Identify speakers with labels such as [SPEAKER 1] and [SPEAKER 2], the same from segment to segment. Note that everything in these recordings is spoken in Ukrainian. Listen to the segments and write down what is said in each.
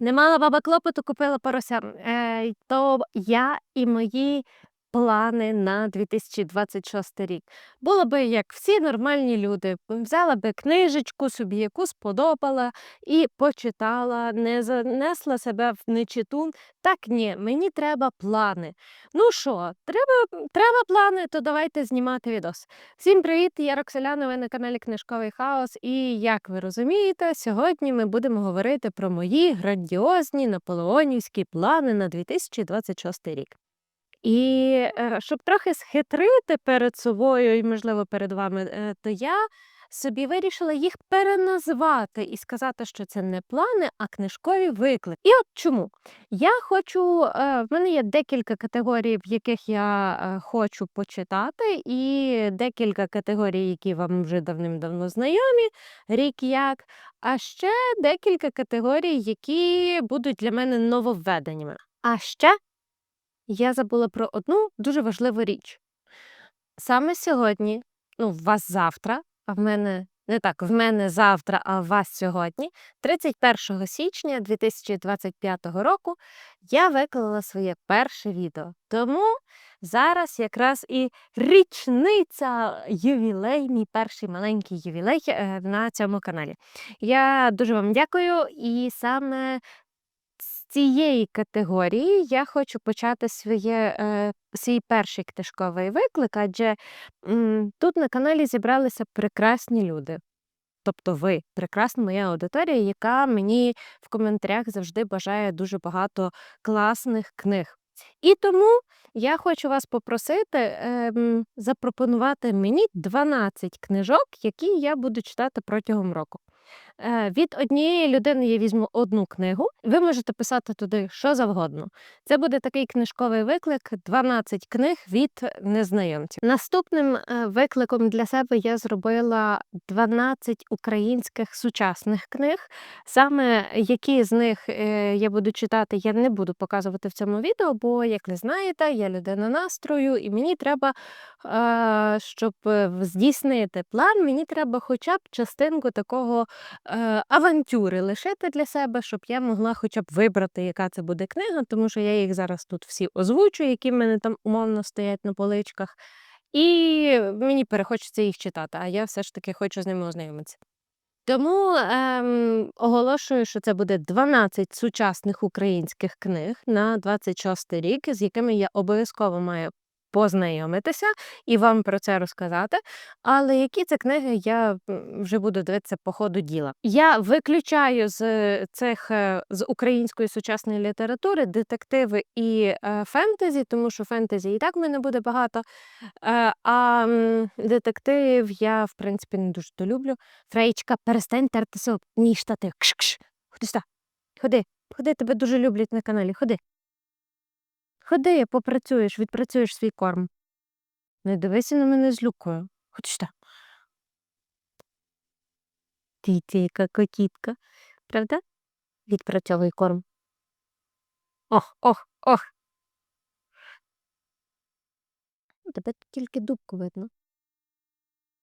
[SPEAKER 1] Не мала баба клопоту, купила порося. Е, то я і мої плани на 2026 рік. Було би, як всі нормальні люди, взяла би книжечку собі, яку сподобала, і почитала, не занесла себе в нечитун. Так ні, мені треба плани. Ну що, треба, треба плани, то давайте знімати відос. Всім привіт! Я Роксоляна, ви на каналі Книжковий Хаос. І як ви розумієте, сьогодні ми будемо говорити про мої грандіозні наполеонівські плани на 2026 рік. І е, щоб трохи схитрити перед собою і, можливо, перед вами, е, то я собі вирішила їх переназвати і сказати, що це не плани, а книжкові виклики. І от чому? Я хочу, е, в мене є декілька категорій, в яких я хочу почитати, і декілька категорій, які вам вже давним-давно знайомі, рік як. А ще декілька категорій, які будуть для мене нововведеннями. А ще я забула про одну дуже важливу річ. Саме сьогодні, ну, в вас завтра, а в мене не так, в мене завтра, а в вас сьогодні, 31 січня 2025 року, я виклала своє перше відео. Тому зараз якраз і річниця ювілей, мій перший маленький ювілей е, на цьому каналі. Я дуже вам дякую, і саме цієї категорії я хочу почати своє, е, свій перший книжковий виклик, адже м, тут на каналі зібралися прекрасні люди. Тобто ви прекрасна моя аудиторія, яка мені в коментарях завжди бажає дуже багато класних книг. І тому я хочу вас попросити ем, запропонувати мені 12 книжок, які я буду читати протягом року. Е, від однієї людини я візьму одну книгу, ви можете писати туди що завгодно. Це буде такий книжковий виклик: 12 книг від незнайомців. Наступним е, викликом для себе я зробила 12 українських сучасних книг. Саме які з них е, я буду читати, я не буду показувати в цьому відео, бо, як ви знаєте, я людина настрою, і мені треба, щоб здійснити план, мені треба хоча б частинку такого е, авантюри лишити для себе, щоб я могла хоча б вибрати, яка це буде книга, тому що я їх зараз тут всі озвучую, які в мене там умовно стоять на поличках. І мені перехочеться їх читати, а я все ж таки хочу з ними ознайомитися. Тому ем, оголошую, що це буде 12 сучасних українських книг на 26 рік, з якими я обов'язково маю познайомитися і вам про це розказати. Але які це книги, я вже буду дивитися по ходу діла. Я виключаю з цих е, з української сучасної літератури детективи і е, фентезі, тому що фентезі і так в мене буде багато. Е, а детектив я, в принципі, не дуже то люблю. Фрейчка, перестань тертися ні штати. Кш-кш. Ходи сюди. Ходи, ходи, тебе дуже люблять на каналі. Ходи. Ходи, попрацюєш, відпрацюєш свій корм. Не дивися на мене з люкою. Хоч сюди. Ти яка котітка, правда? Відпрацьовуй корм. Ох, ох, ох. Тебе тут тільки дубку видно.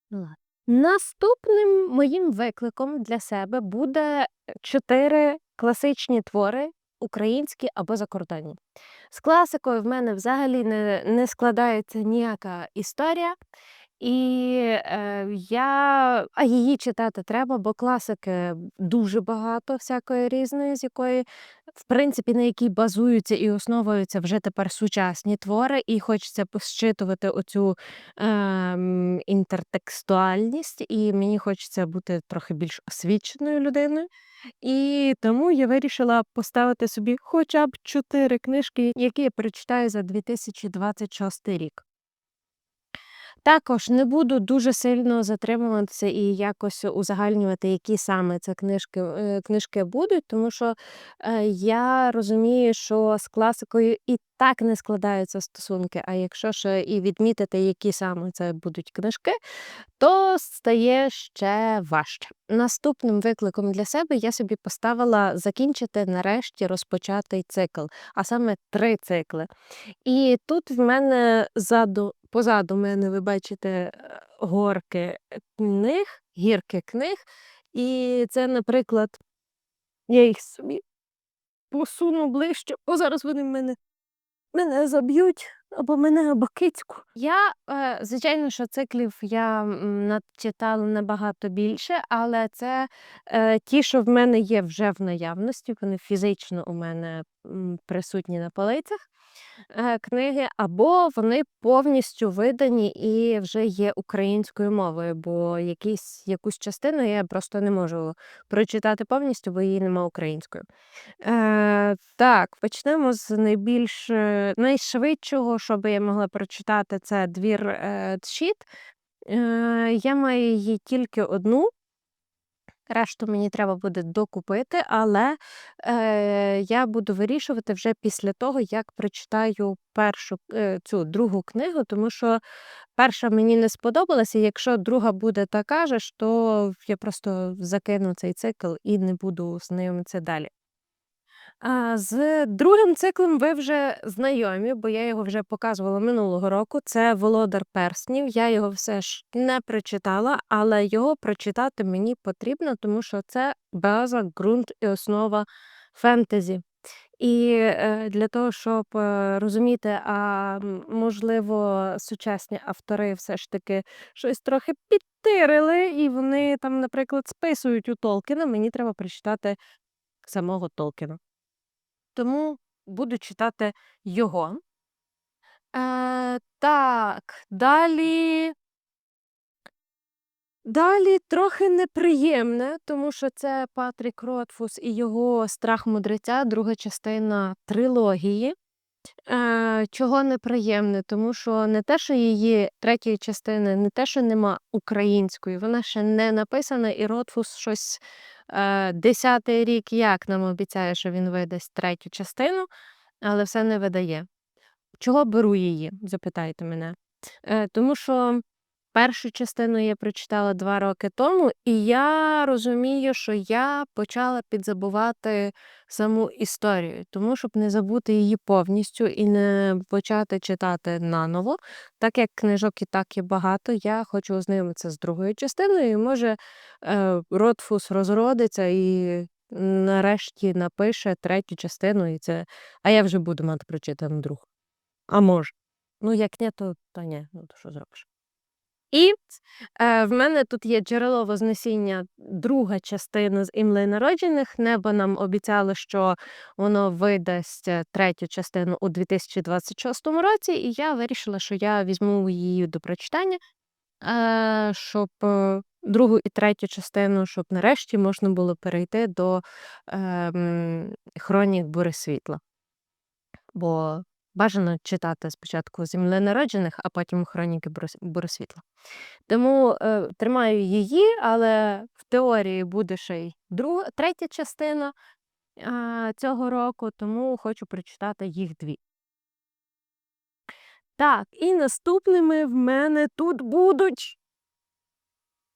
[SPEAKER 1] Ну ладно. Наступним моїм викликом для себе буде чотири класичні твори, українські або закордонні. З класикою в мене взагалі не не складається ніяка історія. І е, я, а її читати треба, бо класики дуже багато всякої різної, з якої, в принципі, на якій базуються і основуються вже тепер сучасні твори, і хочеться посчитувати оцю е, інтертекстуальність, і мені хочеться бути трохи більш освіченою людиною. І тому я вирішила поставити собі хоча б чотири книжки, які я прочитаю за 2026 рік. Також не буду дуже сильно затримуватися і якось узагальнювати, які саме це книжки е, книжки будуть, тому що е, я розумію, що з класикою і так не складаються стосунки. А якщо ще і відмітити, які саме це будуть книжки, то стає ще важче. Наступним викликом для себе я собі поставила закінчити нарешті розпочатий цикл, а саме три цикли. І тут в мене заду Позаду мене ви бачите е, горки книг, гірки книг. І це, наприклад, я їх собі посуну ближче, бо зараз вони мене мене заб'ють або мене, або кицьку. Я, е, звичайно, що циклів я м, начитала набагато більше, але це е, ті, що в мене є вже в наявності, вони фізично у мене присутні на полицях книги, або вони повністю видані і вже є українською мовою, бо якісь, якусь частину я просто не можу прочитати повністю, бо її нема українською. Е, так, почнемо з найбільш е, найшвидшого, що би я могла прочитати, це двір е, Тшіт. Е, я маю її тільки одну. Решту мені треба буде докупити, але е, я буду вирішувати вже після того, як прочитаю першу е, цю другу книгу, тому що перша мені не сподобалася. Якщо друга буде така ж, то я просто закину цей цикл і не буду знайомитися далі. А, з другим циклом ви вже знайомі, бо я його вже показувала минулого року. Це Володар Перснів. Я його все ж не прочитала, але його прочитати мені потрібно, тому що це база, ґрунт і основа фентезі. І е, для того, щоб е, розуміти, а можливо, сучасні автори все ж таки щось трохи підтирили, і вони там, наприклад, списують у Толкіна, мені треба прочитати самого Толкіна. Тому буду читати його. Е, так, далі. Далі трохи неприємне, тому що це Патрік Ротфус і його Страх мудреця, друга частина трилогії. Е, чого неприємне? Тому що не те, що її третьої частини, не те, що нема української, вона ще не написана, і Ротфус щось десятий рік як нам обіцяє, що він видасть третю частину, але все не видає. Чого беру її? запитайте мене. Е, тому що першу частину я прочитала два роки тому, і я розумію, що я почала підзабувати саму історію, тому щоб не забути її повністю і не почати читати наново. Так як книжок і так є багато, я хочу ознайомитися з другою частиною. і Може, е, Ротфус розродиться і нарешті напише третю частину, і це. А я вже буду мати прочитану другу. А може. Ну, як ні, то, то ні, ну то що зробиш. І е, в мене тут є джерело Вознесіння, друга частина з імли народжених. Небо нам обіцяло, що воно видасть е, третю частину у 2026 році, і я вирішила, що я візьму її до прочитання, е, щоб е, другу і третю частину, щоб нарешті можна було перейти до е, хронік Бури світла. Бо бажано читати спочатку земли народжених, а потім хроніки Борисвітла. Тому е, тримаю її, але в теорії буде ще й друга, третя частина е, цього року, тому хочу прочитати їх дві. Так, і наступними в мене тут будуть.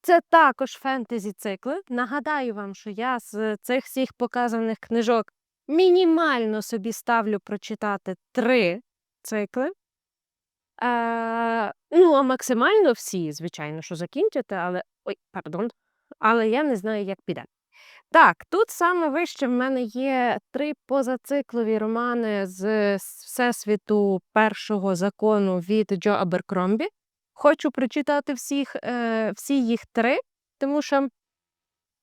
[SPEAKER 1] Це також фентезі цикли. Нагадаю вам, що я з цих всіх показаних книжок мінімально собі ставлю прочитати три цикли. Е, ну, а максимально всі, звичайно, що закінчити, але. Ой, пардон. Але я не знаю, як піде. Так, тут саме вище в мене є три позациклові романи з Всесвіту першого закону від Джо Аберкромбі. Хочу прочитати всіх, е, всі їх три, тому що,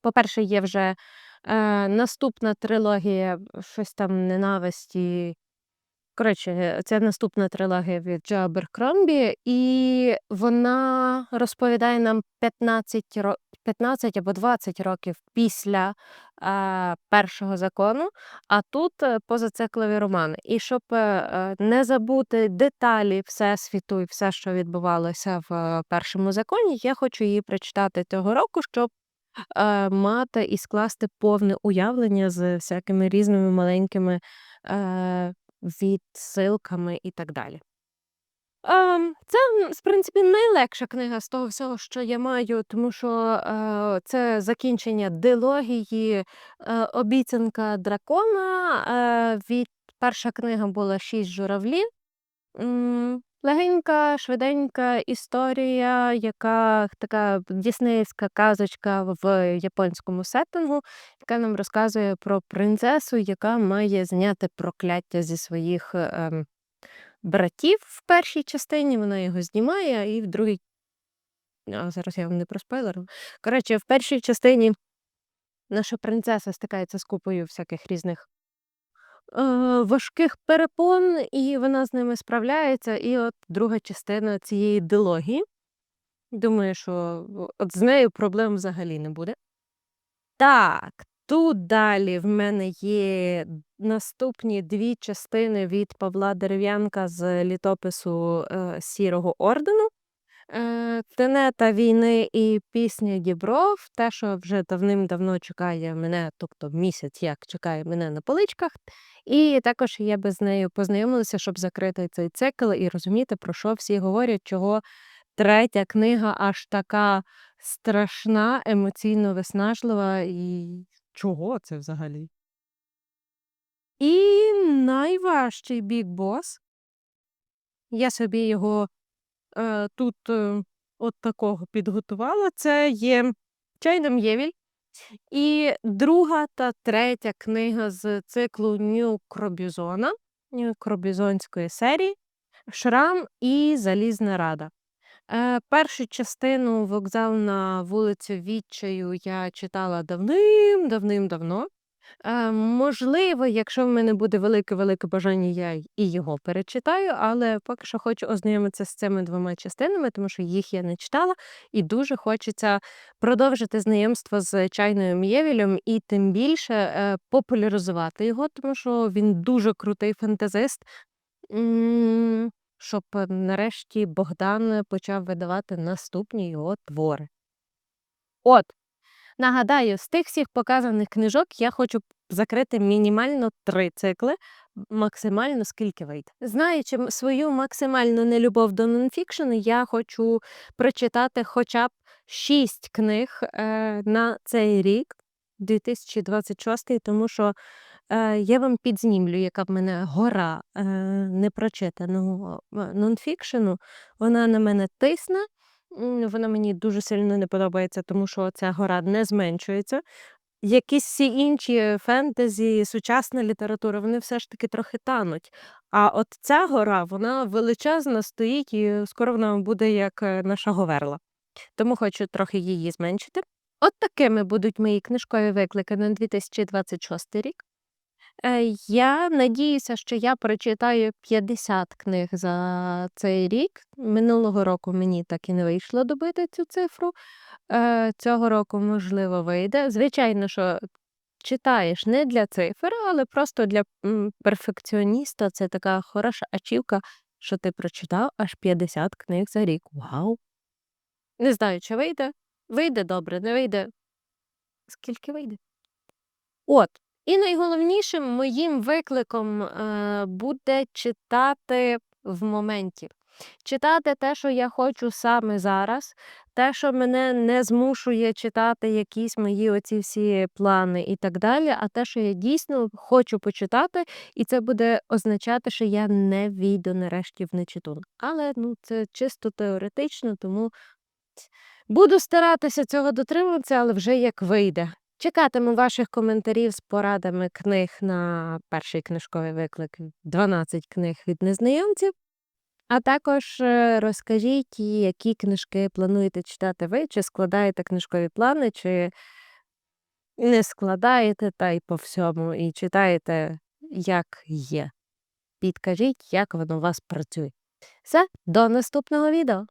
[SPEAKER 1] по-перше, є вже е, наступна трилогія щось там ненависті. Коротше, це наступна трилогія від Джо Аберкромбі, і вона розповідає нам 15, ро- 15 або 20 років після е, першого закону, а тут е, позациклові романи. І щоб е, е, не забути деталі Всесвіту і все, що відбувалося в е, першому законі, я хочу її прочитати цього року, щоб мати і скласти повне уявлення з всякими різними маленькими відсилками і так далі. Ем, це, в принципі, найлегша книга з того всього, що я маю, тому що е, це закінчення дилогії, е, обіцянка дракона. Е, від перша книга була Шість журавлів. Легенька, швиденька історія, яка така діснеївська казочка в японському сеттингу, яка нам розказує про принцесу, яка має зняти прокляття зі своїх ем, братів в першій частині. Вона його знімає, і в другій. А зараз я вам не проспойлерю. Коротше, в першій частині наша принцеса стикається з купою всяких різних е, важких перепон, і вона з ними справляється. І от друга частина цієї дилогії. Думаю, що от з нею проблем взагалі не буде. Так, тут далі в мене є наступні дві частини від Павла Дерев'янка з літопису е, Сірого ордену. Е, Тенета війни і пісня Дібров, те, що вже давним-давно чекає мене, тобто місяць як чекає мене на поличках. І також я би з нею познайомилася, щоб закрити цей цикл і розуміти, про що всі говорять, чого третя книга аж така страшна, емоційно виснажлива і чого це взагалі? І найважчий бік бос. Я собі його е, тут е, от такого підготувала. Це є Чайна М'євіль. І друга та третя книга з циклу Нью Кробізона, Кробізонської серії Шрам і Залізна Рада. Е, першу частину вокзал на вулицю Відчаю я читала давним-давним-давно. Е, можливо, якщо в мене буде велике-велике бажання, я і його перечитаю, але поки що хочу ознайомитися з цими двома частинами, тому що їх я не читала, і дуже хочеться продовжити знайомство з чайною М'євілем і тим більше е, популяризувати його, тому що він дуже крутий фантазист. Щоб нарешті Богдан почав видавати наступні його твори. От, Нагадаю, з тих всіх показаних книжок я хочу закрити мінімально три цикли, максимально скільки вийде. Знаючи свою максимальну нелюбов до нонфікшену, я хочу прочитати хоча б шість книг е, на цей рік, 2026, тому що е, я вам підзнімлю, яка в мене гора е, непрочитаного е, нонфікшену. Вона на мене тисне. Вона мені дуже сильно не подобається, тому що ця гора не зменшується. Якісь всі інші фентезі, сучасна література, вони все ж таки трохи тануть. А от ця гора, вона величезна стоїть, і скоро вона буде як е, наша говерла. Тому хочу трохи її зменшити. От такими будуть мої книжкові виклики на 2026 рік. Е, Я надіюся, що я прочитаю 50 книг за цей рік. Минулого року мені так і не вийшло добити цю цифру. Е, Цього року, можливо, вийде. Звичайно, що читаєш не для цифр, але просто для перфекціоніста це така хороша ачівка, що ти прочитав аж 50 книг за рік. Вау! Не знаю, чи вийде. Вийде добре, не вийде. Скільки вийде? От. І найголовнішим моїм викликом е, буде читати в моменті. Читати те, що я хочу саме зараз, те, що мене не змушує читати якісь мої оці всі плани і так далі, а те, що я дійсно хочу почитати, і це буде означати, що я не війду нарешті в нечитун. Але ну, це чисто теоретично, тому буду старатися цього дотримуватися, але вже як вийде. Чекатиму ваших коментарів з порадами книг на перший книжковий виклик 12 книг від незнайомців. А також е, розкажіть, які книжки плануєте читати ви, чи складаєте книжкові плани, чи не складаєте та й по всьому, і читаєте, як є. Підкажіть, як воно у вас працює. Все, до наступного відео!